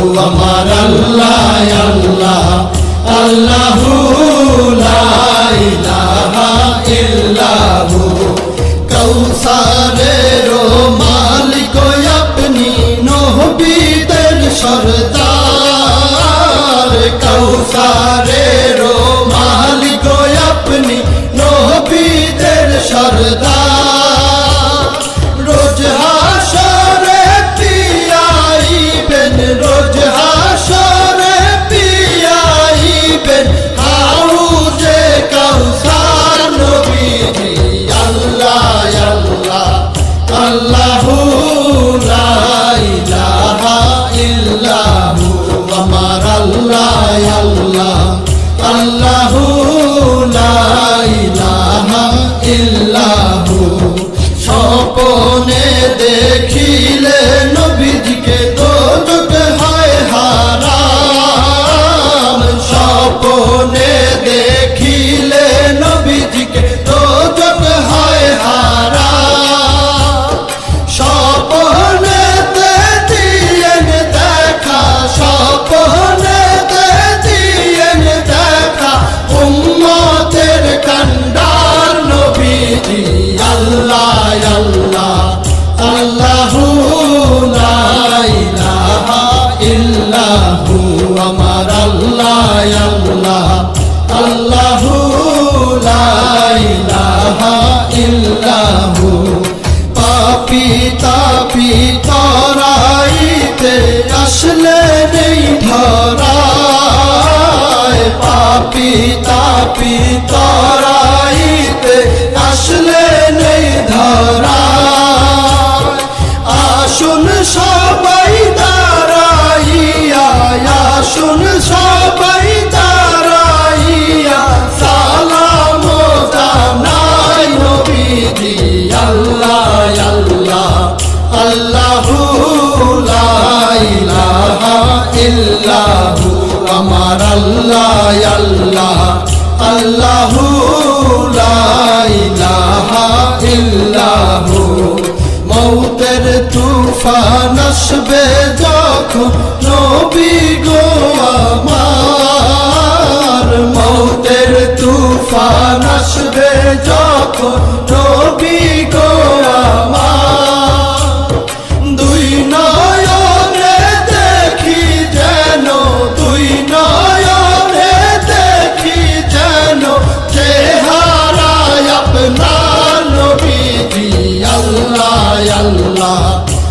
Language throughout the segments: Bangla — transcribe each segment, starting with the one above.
আমার আল্লাহ আল্লাহ আল্লাহু ইল্লাহু। কৌসারের মালিক আপনি নহবীদের সরদার। কৌসারের সবাই দাঁড়াইয়া, আসুন সবাই দাঁড়াইয়া। সালাম জানাই নবীজি, আল্লাহ আল্লাহ, আল্লাহু লা ইলাহা ইল্লাহু, আমার আল্লাহ তুফান আসবে যখন নবী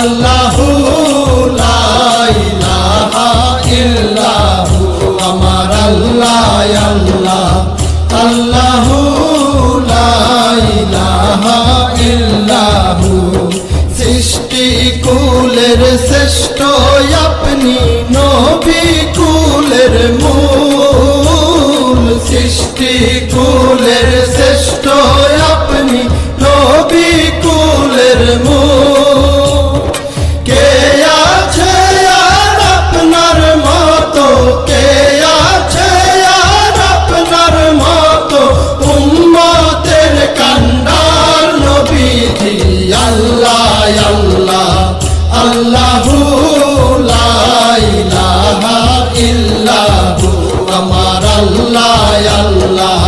আল্লাহু লা ইলাহা ইল্লাহু, আমার আল্লাহ আল্লাহ। আল্লাহু লা ইলাহা শ্রেষ্ঠ আপনি নবী কুলের মূল। কুলের শ্রেষ্ঠ আপনি নবী কুলের মূল। Allah.